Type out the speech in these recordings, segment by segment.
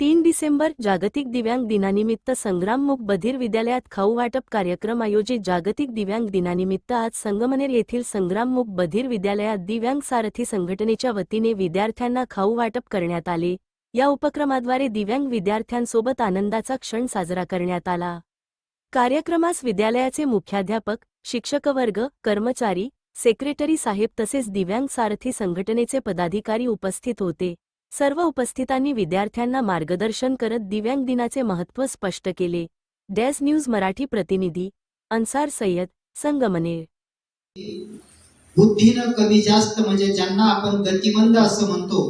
तीन डिसेंबर जागतिक दिव्यांग दिनानिमित्त संग्राममुख बधीर विद्यालयात खाऊ वाटप कार्यक्रम आयोजित जागतिक दिव्यांग दिनानिमित्त आज संगमनेर येथील संग्राममुख बधीर विद्यालयात दिव्यांग सारथी संघटनेच्या वतीने विद्यार्थ्यांना खाऊ वाटप करण्यात आले. या उपक्रमाद्वारे दिव्यांग विद्यार्थ्यांसोबत आनंदाचा क्षण साजरा करण्यात आला. कार्यक्रमास विद्यालयाचे मुख्याध्यापक शिक्षकवर्ग कर्मचारी सेक्रेटरी साहेब तसेच दिव्यांग सारथी संघटनेचे पदाधिकारी उपस्थित होते. सर्व उपस्थितांनी विद्यार्थ्यांना मार्गदर्शन करत दिव्यांग दिनाचे महत्त्व स्पष्ट केले. डॅश न्यूज मराठी प्रतिनिधी अन्सार सय्यद संगमनेर. बुद्धीनं कमी जास्त म्हणजे ज्यांना आपण गतिमंद असं म्हणतो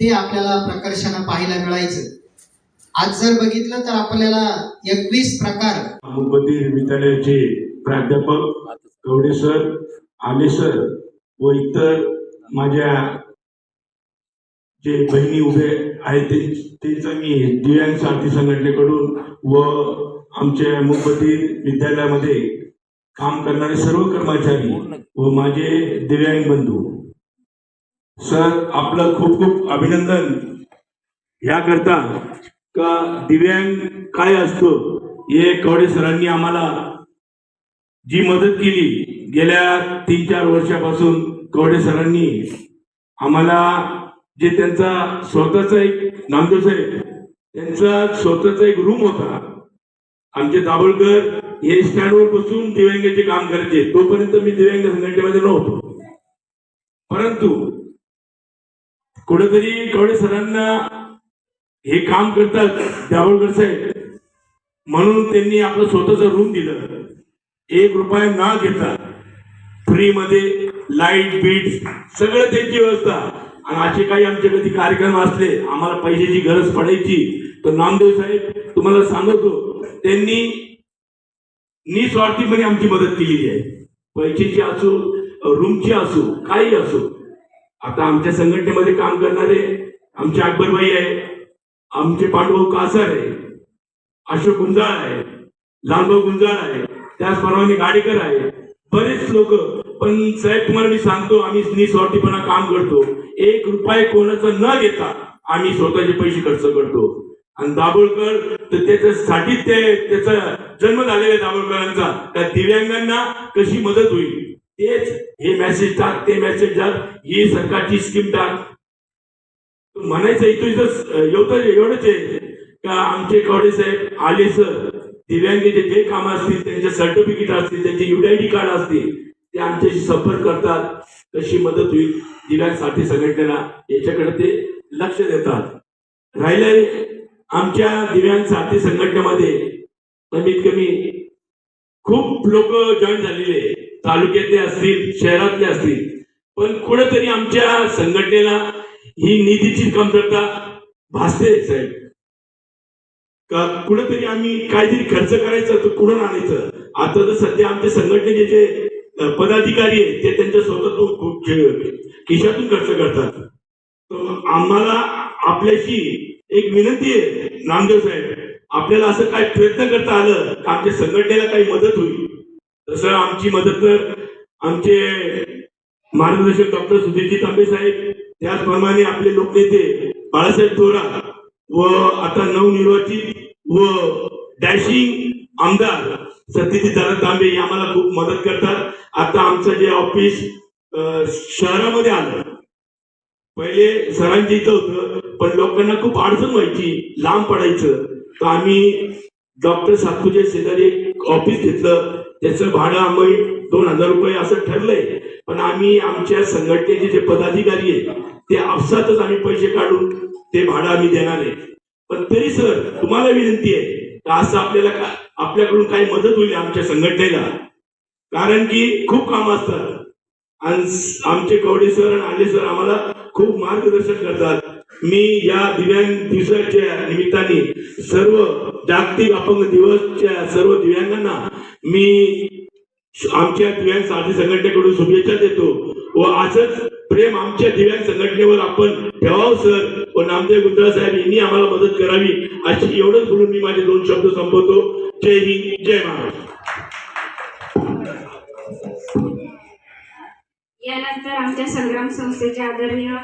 ते आपल्याला प्रकर्षानं पाहायला मिळायचं. आज जर बघितलं तर आपल्याला एकवीस प्रकार. मुंबई विद्यालयाचे प्राध्यापक गवडे सर आले सर व इतर माझ्या जे बहिणी उभे आहेत ते त्यांचं मी दिव्यांग साथी संघटनेकडून व आमच्या मुंबई विद्यालयामध्ये काम करणारे सर्व कर्मचारी व माझे दिव्यांग बंधू. सर आपलं खूप खूप अभिनंदन. याकरता का दिव्यांग काय असतो हे कवडे सरांनी आम्हाला जी मदत केली गेल्या तीन चार वर्षापासून कवडे सरांनी आम्हाला जे त्यांचा स्वतःचा एक नामदेव साहेब त्यांचा स्वतःचा एक रूम होता. आमचे दाभोळकर हे स्टँडवर बसून दिव्यांगाचे काम करायचे. तोपर्यंत मी दिव्यांग संघटनेमध्ये नव्हतो. परंतु कुठेतरी कवडे सरांना हे काम करतात दाभोळकर साहेब. म्हणून त्यांनी आपलं स्वतःच रूम दिलं. एक रुपया ना घेता फ्री मध्ये लाइट बीट सगळं त्यांची व्यवस्था. आणि असे काही आमचे कधी कार्यक्रम असले आम्हाला पैशाची गरज पडायची. तर नामदेव साहेब तुम्हाला सांगतो त्यांनी निस्वार्थीपणे आमची मदत केलेली आहे. पैशाची असो रूमची असो काही असो आता आमच्या संघटनेमध्ये काम करणारे आमचे अकबरबाई आहे आमचे पांडुभाऊ कासर आहे अशोक गुंजाळ आहे लालभाऊ गुंजाळ आहे त्याचप्रमाणे गाडेकर आहे बरेच लोक पण साहेब तुम्हाला मी सांगतो आम्ही निस्वार्थीपणा काम करतो. एक रुपये कोणाचा न घेता आम्ही स्वतःचे पैसे खर्च करतो. आणि दाभोळकर तर त्याच्यासाठी ते त्याचा जन्म झालेला दाभोळकरांचा. त्या दिव्यांगांना कशी मदत होईल? तेच हे मेसेज टाक ते मेसेज टाक ही सरकारची स्कीम टाक. म्हणायचं इथं इथं एवढं एवढंच आहे. का आमचे कवडे साहेब आले सर दिव्यांगाचे जे काम असतील त्यांचे सर्टिफिकेट असतील त्यांचे युडीआयडी कार्ड असतील ते आमच्याशी संपर्क करतात. कशी मदत होईल दिव्यांसाठी संघटनेला याच्याकडे ते लक्ष देतात. राहिले आमच्या दिव्यांसाठी संघटनेमध्ये कमीत कमी खूप लोक जॉईन झालेले तालुक्यातले असतील शहरातले असतील. पण कुठेतरी आमच्या संघटनेला ही निधीची कमतरता भासते साहेब. का कुठेतरी आम्ही काहीतरी खर्च करायचं तर कुठून आणायचं? आता तर सध्या आमच्या संघटनेचे जे पदाधिकारी आहेत ते त्यांच्या स्वतःतून खूप खिशातून खर्च करतात. आम्हाला आपल्याशी एक विनंती आहे नामदेव साहेब आपल्याला असं काय प्रयत्न करता आलं तर आमच्या संघटनेला काही मदत होईल. तसं आमची मदत तर आमचे मार्गदर्शक डॉक्टर सुधीरजी तांबे साहेब त्याचप्रमाणे आपले लोकनेते बाळासाहेब थोरात व आता नवनिर्वाचित व डॅशिंग आमदार सत्यजित दादा तांबे हे आम्हाला खूप मदत करतात. आता आमचं जे ऑफिस शहरामध्ये आलं. पहिले सरांच्या इथं होतं पण लोकांना खूप अडचण व्हायची लांब पडायचं. तर आम्ही डॉक्टर सातपुजे शेजारी एक ऑफिस घेतलं. त्याचं भाडं आम्ही दोन हजार रुपये असं ठरलंय. पण आम्ही आमच्या संघटनेचे जे पदाधिकारी आहेत ते आपसातच आम्ही पैसे काढून ते भाडं आम्ही देणार आहे. पण तरी सर तुम्हाला विनंती आहे तर असं आपल्याला का आपल्याकडून काही मदत होईल आमच्या संघटनेला. कारण की खूप काम असतात. आणि आमचे कवडे सर आणि आले सर आम्हाला खूप मार्गदर्शन करतात. मी या दिव्यांग दिवसाच्या निमित्ताने सर्व जागतिक अपंग दिवसच्या सर्व दिव्यांगांना मी आमच्या दिव्यांग साथी संघटनेकडून शुभेच्छा देतो व असंच प्रेम आमच्या दिव्यांग संघटनेवर आपण ठेवावं सर. व नामदेव गुंजाळ साहेब यांनी आम्हाला मदत करावी अशी एवढंच बोलून मी माझे दोन शब्द संपवतो. जय हिंद जय महाराष्ट्र. यानंतर आमच्या संग्राम संस्थेचे आदरणीय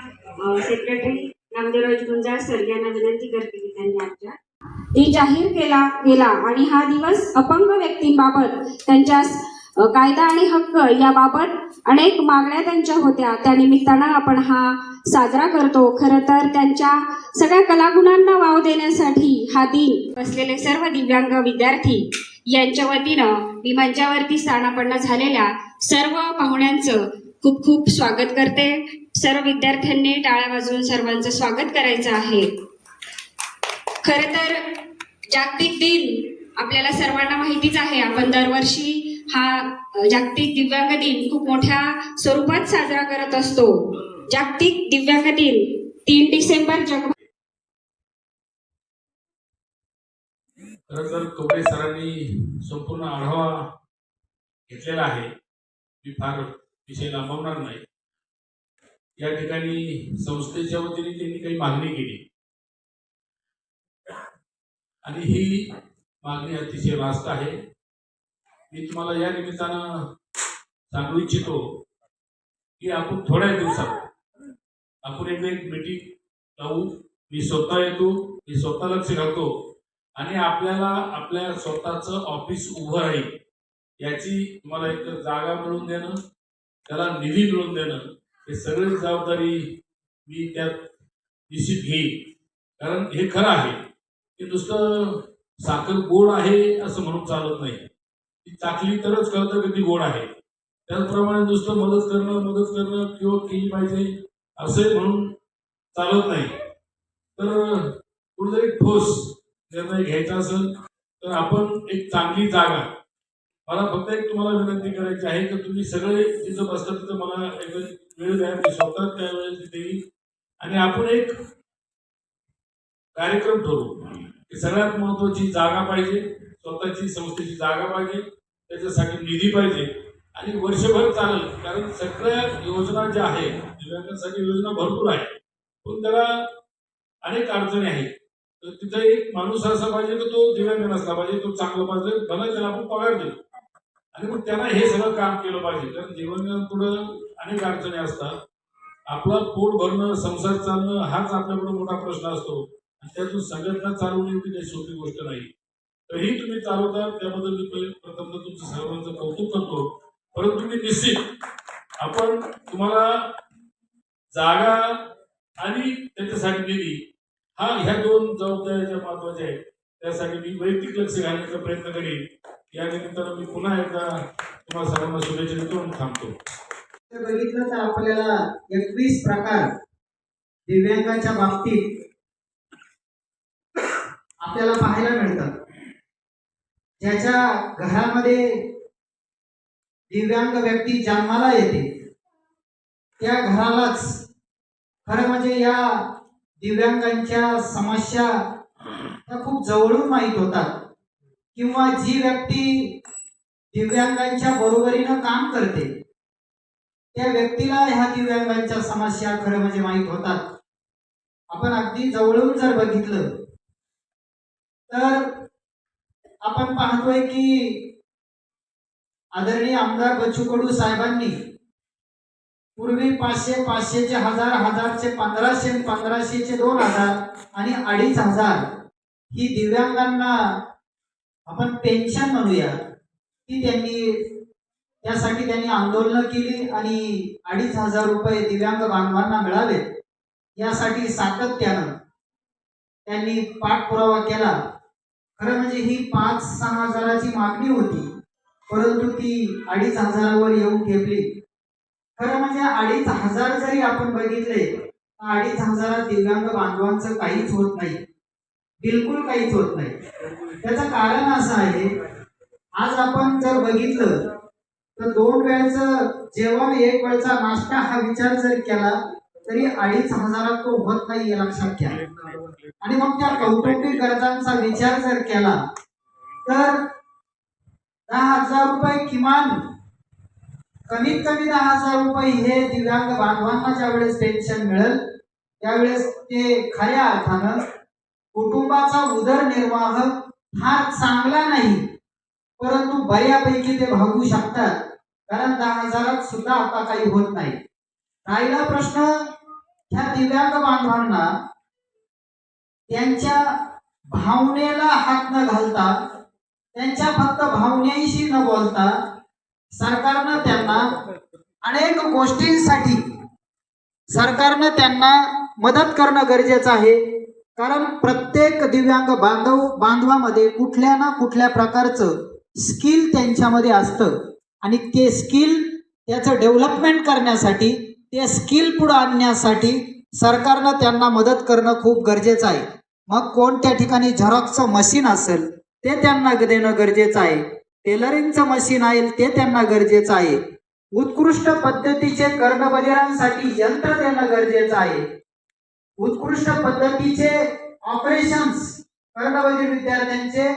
सेक्रेटरी नामदेवराज गुंजाळ सर यांना विनंती करते की त्यांनी आजच्या. ती जाहीर केला गेला आणि हा दिवस अपंग व्यक्तींबाबत त्यांच्या कायदा आणि हक्क याबाबत अनेक मागण्या त्यांच्या होत्या. त्या निमित्तानं आपण हा साजरा करतो. खरं तर त्यांच्या सगळ्या कलागुणांना वाव देण्यासाठी हा दिन बसलेले सर्व दिव्यांग विद्यार्थी यांच्या वतीनं मी मंचावरती स्थानापन्न झालेल्या सर्व पाहुण्यांचं खूप खूप स्वागत करते. सर्व विद्यार्थ्यांनी टाळ्या वाजवून सर्वांचं स्वागत करायचं आहे. खरं तर जागतिक दिन आपल्याला सर्वांना माहितीच आहे. आपण दरवर्षी हा जागतिक दिव्यांग दिन खूप मोठ्या स्वरूपात साजरा करत असतो. जागतिक दिव्यांग दिन तीन डिसेंबर जग खरं तर कपडे सरांनी संपूर्ण आढावा घेतलेला आहे. मी फार विषय लांबवणार नाही. या ठिकाणी संस्थेच्या वतीने त्यांनी काही मागणी केली. आणि ही मागणी अतिशय रास्त आहे. मी तुम्हाला या निमित्तानं सांगू इच्छितो की आपण थोड्या दिवसात आपण एकदा एक मीटिंग लावू. मी स्वतः येतो मी स्वतः लक्ष घालतो आणि आपल्याला आपल्या स्वतःचं ऑफिस उभं राहील याची तुम्हाला एक जागा मिळवून देणं त्याला निधी मिळवून देणं हे सगळी जबाबदारी मी त्यात निश्चित घेईन. कारण हे खरं आहे की नुसतं साखर गोड आहे असं म्हणून चालत नाही. ती चाकली तरच कळतं की ती गोड आहे. त्याचप्रमाणे नुसतं मदत करणं मदत करणं किंवा केली पाहिजे असं म्हणून चालत नाही. तर कुठेतरी ठोस निर्णय घ्यायचा असेल तर आपण एक चांगली जागा. मला फक्त एक तुम्हाला विनंती करायची आहे की तुम्ही सगळे तिथं बसता तिथं मला एक वेळ द्या मी स्वतः त्यावेळेस तिथे येईल आणि आपण एक कार्यक्रम ठरवू की सगळ्यात महत्वाची जागा पाहिजे. स्वतःची संस्थेची जागा पाहिजे त्याच्यासाठी निधी पाहिजे आणि वर्षभर चालेल. कारण सगळ्या योजना ज्या आहेत दिव्यांगांसाठी योजना भरपूर आहे पण त्याला अनेक अडचणी आहेत. तर तिथे एक माणूस असा पाहिजे की तो दिव्यांग असला पाहिजे तो चांगला पाहिजे भले त्याला आपण पगार देऊ. आणि मग त्यांना हे सगळं काम केलं पाहिजे. कारण दिव्यांगांपुढं अनेक अडचणी असतात. आपला पोट भरणं संसार चालणं हाच आपल्याकडं मोठा प्रश्न असतो. आणि त्यातून संघटना चालवणे ती काही सोपी गोष्ट नाही. तरीही तुम्ही चालवता त्याबद्दल मी पहिले प्रथम तुमचं सर्वांचं कौतुक करतो. परंतु मी निश्चित आपण तुम्हाला जागा आणि त्याच्यासाठी निधी हा ह्या दोन जबाबदाऱ्या ज्या महत्त्वाच्या आहेत त्यासाठी मी वैयक्तिक लक्ष घालण्याचा प्रयत्न करेन. या निमित्तानं मी पुन्हा एकदा तुम्हाला सर्वांना शुभेच्छा देतो आणि थांबतो. बघितलं तर आपल्याला एकवीस प्रकार दिव्यांगाच्या बाबतीत आपल्याला पाहायला मिळतात. ज्याच्या घरामध्ये दिव्यांग व्यक्ती जन्माला येते त्या घरालाच. खरं म्हणजे या दिव्यांगांच्या समस्या त्या खूप जवळून माहीत होतात. किंवा जी व्यक्ती दिव्यांगांच्या बरोबरीनं काम करते त्या व्यक्तीला ह्या दिव्यांगांच्या समस्या खरं म्हणजे माहीत होतात. आपण अगदी जवळून जर बघितलं तर आपण पाहतोय की आदरणीय आमदार बच्चू कडू साहेबांनी पूर्वी पाचशे पाचशेचे हजार हजारचे पंधराशे पंधराशेचे दोन हजार आणि अडीच हजार ही दिव्यांगांना आपण पेन्शन म्हणूया. ती त्यांनी त्यासाठी त्यांनी आंदोलनं केली आणि अडीच हजार रुपये दिव्यांग बांधवांना मिळावेत. यासाठी सातत्यानं त्यांनी पाठपुरावा केला. खरं म्हणजे ही पाच सहा हजाराची मागणी होती परंतु ती अडीच हजारावर येऊन ठेपली खरं म्हणजे अडीच हजार जरी आपण बघितले तर अडीच हजारात दिव्यांग बांधवांचं काहीच होत नाही. बिलकुल काहीच होत नाही. त्याचं कारण असं आहे आज आपण जर बघितलं तर दोन वेळचं जेवण एक वेळचा नाश्ता हा विचार जर केला तरी अडीच हजारात तो होत नाही हे लक्षात घ्या. आणि मग त्या कौटुंबिक गरजांचा विचार जर केला तर दहा हजार रुपये किमान कमीत कमी दहा हजार रुपये हे दिव्यांग बांधवांना ज्या वेळेस पेन्शन मिळेल त्यावेळेस ते खऱ्या अर्थानं कुटुंबाचा उदरनिर्वाह हा चांगला नाही परंतु बऱ्यापैकी ते भागू शकतात. कारण दहा हजारात सुद्धा आता काही होत नाही. राहिला प्रश्न ह्या दिव्यांग बांधवांना त्यांच्या भावनेला हात न घालता त्यांच्या फक्त भावनेशी न बोलता सरकारनं त्यांना अनेक गोष्टींसाठी सरकारनं त्यांना मदत करणं गरजेचं आहे. कारण प्रत्येक दिव्यांग बांधव बांधवामध्ये कुठल्या ना कुठल्या प्रकारचं स्किल त्यांच्यामध्ये असतं. आणि ते स्किल त्याचं डेव्हलपमेंट करण्यासाठी ते स्किल पुढं आणण्यासाठी सरकारनं त्यांना मदत करणं खूप गरजेचं आहे. मग कोणत्या ठिकाणी झेरॉक्सचं मशीन असेल ते त्यांना देणं गरजेचं आहे. टेलरिंगचं मशीन आहे ते त्यांना गरजेचं आहे. उत्कृष्ट पद्धतीचे कर्णबधिरांसाठी यंत्र देणं गरजेचं आहे. उत्कृष्ट पद्धतीचे ऑपरेशन्स कर्णबधीर विद्यार्थ्यांचे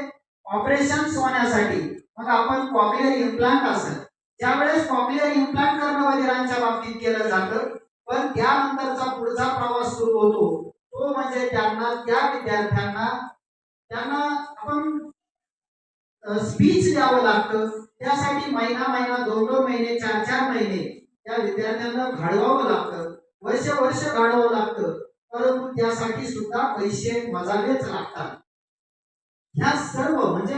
ऑपरेशन्स होण्यासाठी. मग आपण कॉक्लिअर इम्प्लांट असेल त्यावेळेस कॉक्लिअर इम्प्लांट कर्णबधिरांच्या बाबतीत केलं जातं पण त्यानंतरचा पुढचा प्रवास सुरू होतो. तो म्हणजे त्यांना त्या विद्यार्थ्यांना त्यांना आपण स्पीच द्यावं लागतं. त्यासाठी महिना महिना दोन दोन महिने चार चार महिने त्या विद्यार्थ्यांना घडवावं लागतं. वर्ष वर्ष घडवावं लागतं. परंतु त्यासाठी सुद्धा पैसे मजावेच लागतात. ह्या सर्व म्हणजे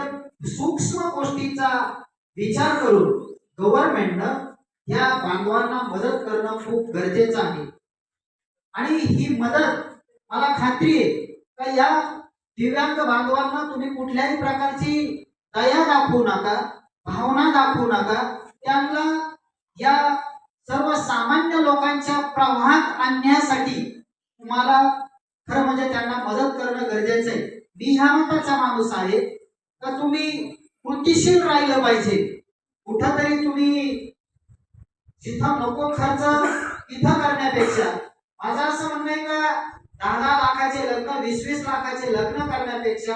सूक्ष्म गोष्टीचा विचार करून गव्हर्नमेंटनं या बांधवांना मदत करणं खूप गरजेचं आहे. आणि ही मदत मला खात्री आहे का या दिव्यांग बांधवांना तुम्ही कुठल्याही प्रकारची दया दाखवू नका भावना दाखवू नका. त्यांना या सर्वसामान्य लोकांच्या प्रवाहात आणण्यासाठी तुम्हाला खरं म्हणजे त्यांना मदत करणं गरजेचं आहे. मी ह्या मताचा माणूस आहे का तुम्ही कृतीशील राहिलं पाहिजे? कुठंतरी तुम्ही जिथं नको खर्च तिथं करण्यापेक्षा. माझं असं म्हणणं आहे का दहा दहा लाखाचे लग्न वीस वीस लाखाचे लग्न करण्यापेक्षा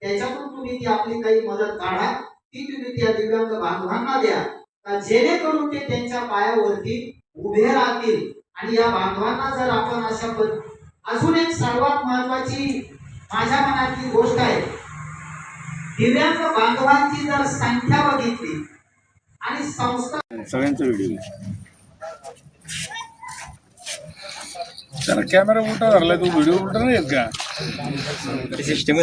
त्याच्यातून तुम्ही ती आपली काही मदत काढा ती तुम्ही त्या दिव्यांग बांधवांना द्या. का जेणेकरून ते त्यांच्या पायावरती उभे राहतील. आणि या बांधवांना जर आपण अशा पद अजून एक सर्वात महत्वाची माझ्या मनातली गोष्ट आहे. दिव्यांग बांधवांची जर संख्या बघितली आणि संस्था सगळ्यांचा व्हिडिओ त्याला कॅमेरा उलटा धरलाय तो व्हिडिओ उलटा नाही येत का? सिस्टम